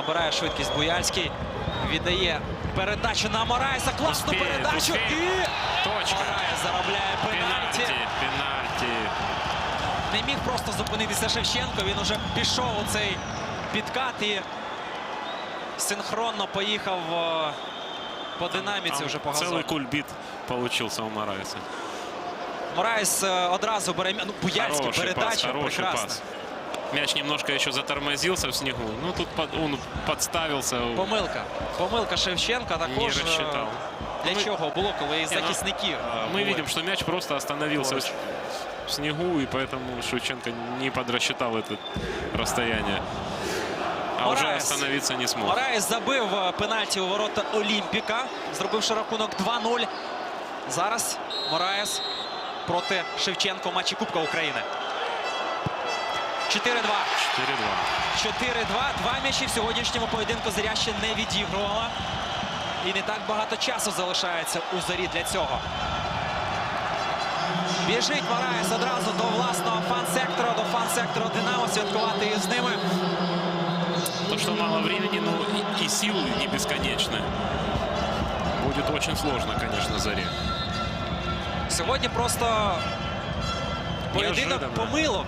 Набирає швидкість Буяльський. Віддає передачу на Морайса. Класну Успіє, передачу. успіє. І Точка. Мораєс заробляє пенальті. пенальти. Не міг просто зупинитися Шевченко. Він уже пішов у цей підкат і синхронно поїхав е, по динаміці Там вже по газону. кульбит получился у Морайса. Мораєс е, одразу бере ну, Буяльський Хороший пас, передача. хороший прекрасна. пас. Мяч немножко еще затормозился в снегу. Ну, тут под- он подставился. Помилка. Помилка Шевченка також. Не е, розчитав. Для Ну, чого було, коли і ну, захисники. е, Мы були. видим, что мяч просто остановился Поруч. в снегу, и поэтому Шевченко не подрасчитал это расстояние. А уже Мораес. остановиться не смог. Мораєс забив е, пенальті у ворота Олімпіка, зробивши рахунок 2-0. Зараз Мораєс проти Шевченко в матчі Кубка України. 4-2. 4-2. 4-2. Два м'ячі в сьогоднішньому поєдинку Заря ще не відігрувала. І не так багато часу залишається у зарі для цього. Біжить Мораєс одразу до власного фан-сектора, до фан-сектора Динамо святкувати із ними. То, что мало времени, но и, и силы не бесконечны. Будет очень сложно, конечно, Заре. Сьогодні просто поєдинок Неожиданно. помилок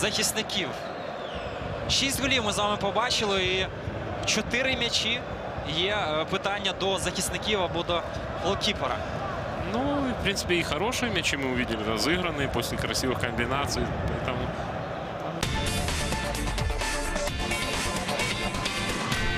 захисників. Шість голів ми з вами побачили і чотири м'ячі. Є е, питання до захисників або до голкіпера. Ну, и, в принципе, и хорошие мячи мы увидели, разыгранные после красивых комбинаций. Поэтому